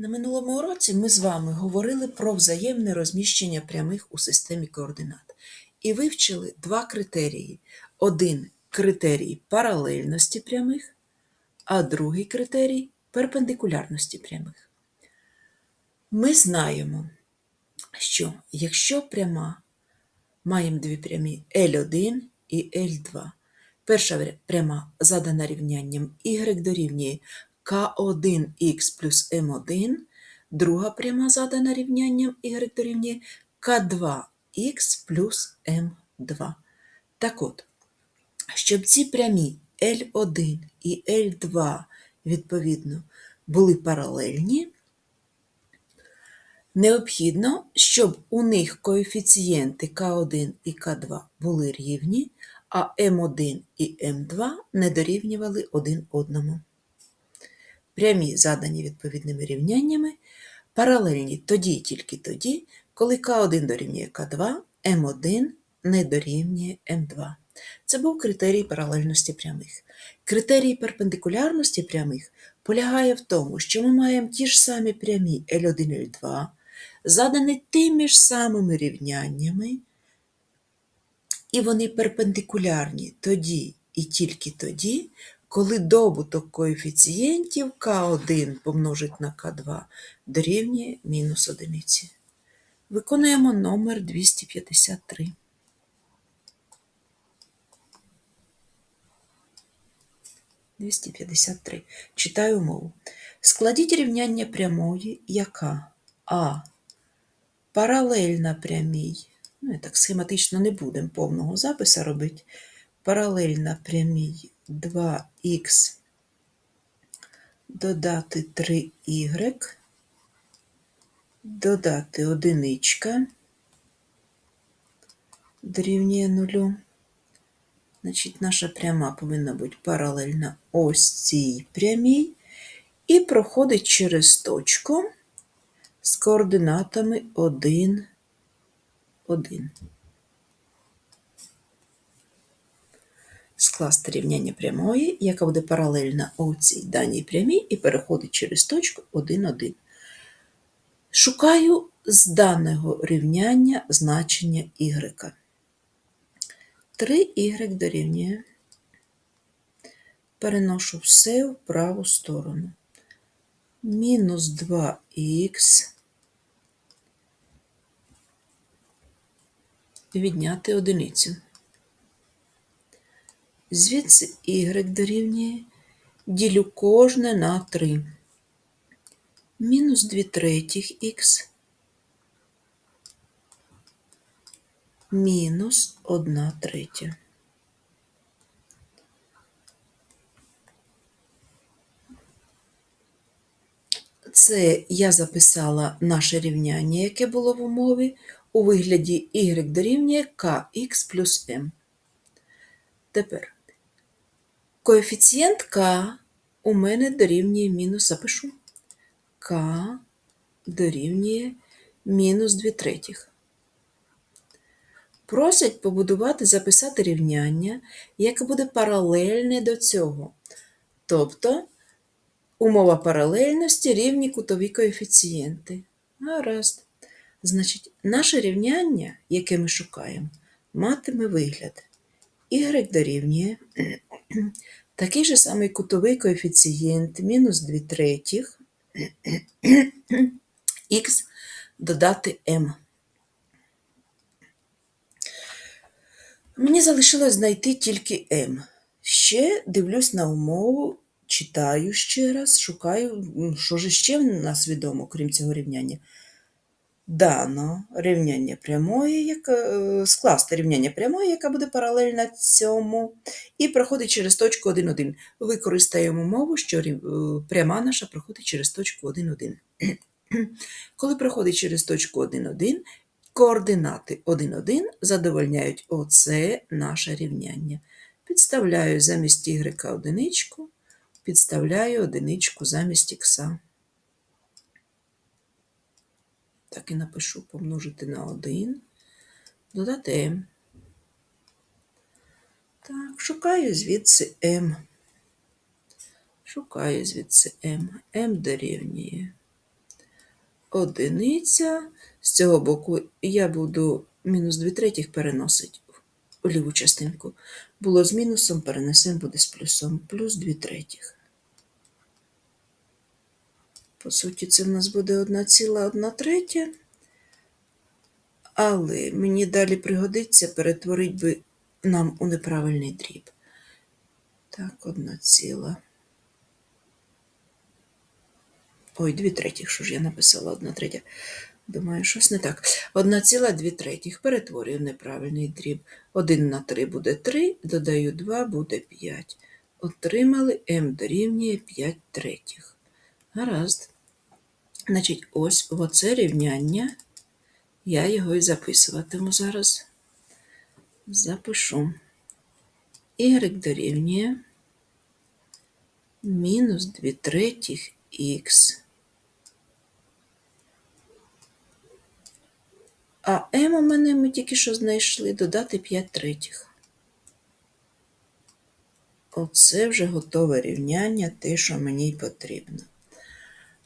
На минулому уроці ми з вами говорили про взаємне розміщення прямих у системі координат і вивчили два критерії. Один критерій паралельності прямих, а другий критерій перпендикулярності прямих. Ми знаємо, що якщо пряма маємо дві прямі L1 і L2, перша пряма задана рівнянням y дорівнює k1x плюс m1, друга пряма задана рівнянням y дорівнює k2x плюс m2. Так от, щоб ці прямі L1 і L2, відповідно, були паралельні, необхідно, щоб у них коефіцієнти К1 і К2 були рівні, а М1 і М2 не дорівнювали один одному. Прямі, задані відповідними рівняннями, паралельні тоді і тільки тоді, коли К1 дорівнює К2, М1 не дорівнює М2. Це був критерій паралельності прямих. Критерій перпендикулярності прямих полягає в тому, що ми маємо ті ж самі прямі L1 L2, задані тими ж самими рівняннями, і вони перпендикулярні тоді і тільки тоді, коли добуток коефіцієнтів К1 помножить на К2 дорівнює мінус одиниці. Виконуємо номер 253. Двісті п'ятдесят три. Читаю умову. Складіть рівняння прямої, яка А паралельна прямій. Ну, і так схематично не будемо повного запису робити. Паралельна прямій 2х додати 3y, додати одиничка дорівнює нулю. Значить, наша пряма повинна бути паралельна ось цій прямій і проходить через точку з координатами 1, 1. Скласти рівняння прямої, яка буде паралельна у цій даній прямій і переходить через точку 1, 1. Шукаю з даного рівняння значення y. 3y дорівнює. Переношу все в праву сторону. Мінус 2х відняти одиницю. Звідси y дорівнює, ділю кожне на 3. Мінус 2 третіх х мінус 1 третя. Це я записала наше рівняння, яке було в умові, у вигляді y дорівнює kx плюс m. Тепер коефіцієнт k у мене дорівнює мінус, запишу, k дорівнює мінус 2 третіх. Просять побудувати, записати рівняння, яке буде паралельне до цього. Тобто умова паралельності рівні кутові коефіцієнти. Гаразд. Значить, наше рівняння, яке ми шукаємо, матиме вигляд. Y дорівнює такий же самий кутовий коефіцієнт мінус 2 третіх х додати m. Мені залишилось знайти тільки m. Ще дивлюсь на умову, читаю ще раз, шукаю, що ж ще в нас відомо, крім цього рівняння. Дано рівняння прямої, яка, е, скласти рівняння прямої, яка буде паралельна цьому, і проходить через точку 1,1. Використаємо мову, що е, пряма наша проходить через точку 1,1. Коли проходить через точку 1,1, координати 1,1 задовольняють оце наше рівняння. Підставляю замість y одиничку, підставляю одиничку замість х. Так і напишу помножити на 1, додати m. Так, шукаю звідси m. Шукаю звідси m. m дорівнює одиниця. З цього боку я буду мінус 2 третіх переносити у ліву частинку. Було з мінусом, перенесемо буде з плюсом. Плюс 2 третіх. По суті, це в нас буде 1,1 третя. Але мені далі пригодиться перетворити би нам у неправильний дріб. Так, одна ціла. Ой, дві третіх, що ж я написала одна третя. Думаю, щось не так. Одна ціла дві третіх. Перетворюю в неправильний дріб. Один на три буде 3, додаю 2, буде 5. Отримали m дорівнює 5 третіх. Гаразд. Значить, ось оце рівняння. Я його і записуватиму зараз. Запишу. Y дорівнює мінус 2 третіх х. А m у мене ми тільки що знайшли додати 5 третіх. Оце вже готове рівняння, те, що мені й потрібно.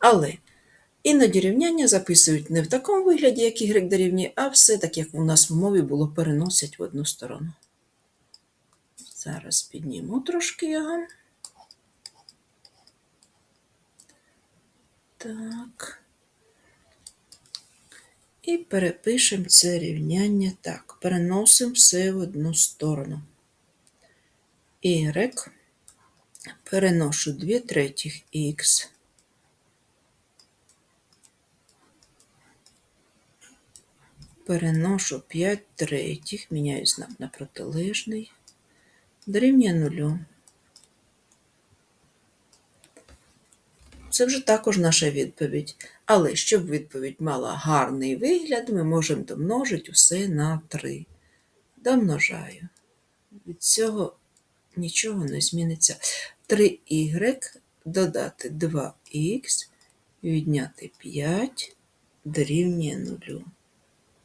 Але іноді рівняння записують не в такому вигляді, як y дорівнює, а все так, як у нас в мові було, переносять в одну сторону. Зараз підніму трошки його. Так. І перепишемо це рівняння так. Переносимо все в одну сторону. Y переношу 2 третіх х. Переношу 5 третіх, міняю знак на протилежний, дорівнює нулю. Це вже також наша відповідь. Але щоб відповідь мала гарний вигляд, ми можемо домножити усе на 3. Домножаю. Від цього нічого не зміниться. 3y додати 2х, відняти 5 дорівнює 0.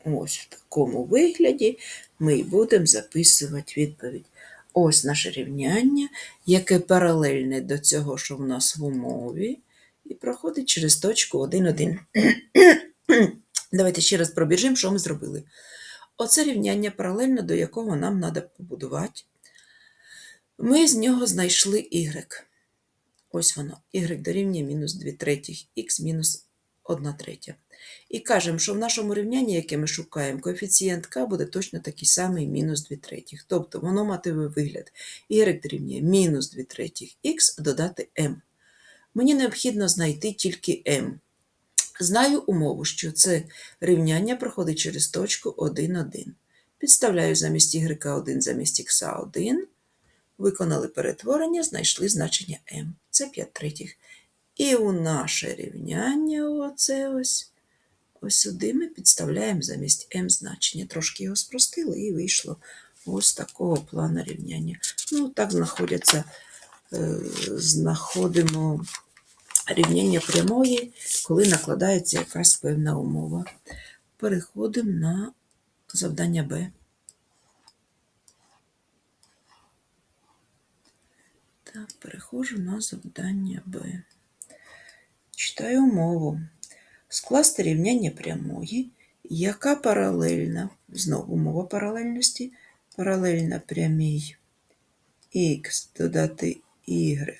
Ось в такому вигляді ми будемо записувати відповідь. Ось наше рівняння, яке паралельне до цього, що в нас в умові, і проходить через точку 1, 1. Давайте ще раз пробіжимо, що ми зробили. Оце рівняння паралельно до якого нам треба побудувати. Ми з нього знайшли y. Ось воно. y дорівнює мінус 2 третіх, х мінус 1 третя. І кажемо, що в нашому рівнянні, яке ми шукаємо, коефіцієнт k буде точно такий самий мінус 2 третіх. Тобто воно матиме вигляд y дорівнює мінус 2 третіх х додати m. Мені необхідно знайти тільки m. Знаю умову, що це рівняння проходить через точку 1, 1. Підставляю замість y1 замість x 1. Виконали перетворення, знайшли значення m. Це 5 третіх. І у наше рівняння, оце ось, ось сюди ми підставляємо замість m значення. Трошки його спростили і вийшло ось такого плану рівняння. Ну, так знаходяться, е, знаходимо рівняння прямої, коли накладається якась певна умова. Переходимо на завдання Б. Так, переходжу на завдання Б. Читаю умову. Скласти рівняння прямої, яка паралельна, знову умова паралельності, паралельна прямій х додати y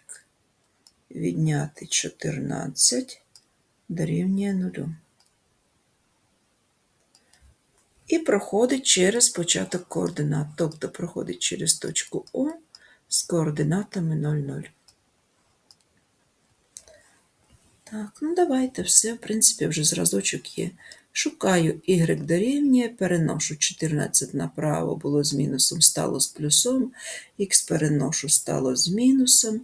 відняти 14 дорівнює 0. І проходить через початок координат, тобто проходить через точку О з координатами 0, 0. Так, ну давайте все, в принципі, вже зразочок є. Шукаю y дорівнює, переношу 14 направо, було з мінусом, стало з плюсом, х переношу, стало з мінусом,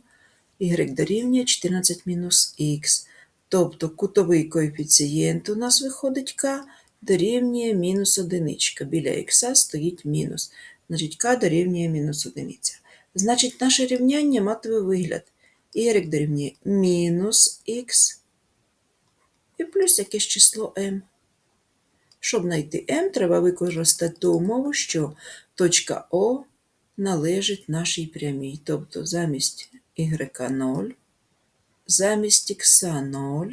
y дорівнює 14 мінус х. Тобто кутовий коефіцієнт у нас виходить k дорівнює мінус одиничка. Біля х стоїть мінус. Значить, k дорівнює мінус одиниця. Значить, наше рівняння матиме вигляд. y дорівнює мінус х і плюс якесь число m. Щоб знайти m, треба використати ту умову, що точка О належить нашій прямій. Тобто замість y 0, замість х 0,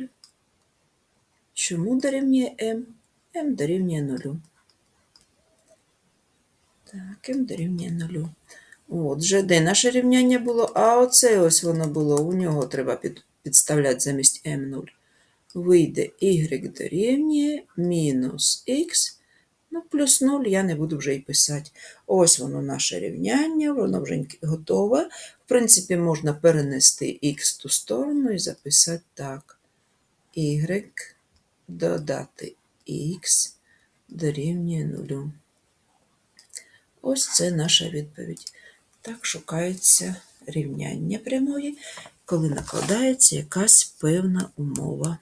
Чому дорівнює m? m дорівнює 0. Так, m дорівнює 0. Отже, де наше рівняння було? А оце ось воно було. У нього треба під, підставляти замість m0. Вийде y дорівнює мінус x, ну плюс 0 я не буду вже й писати. Ось воно наше рівняння, воно вже готове. В принципі, можна перенести в ту сторону і записати так. y додати x дорівнює 0. Ось це наша відповідь. Так шукається рівняння прямої, коли накладається якась певна умова.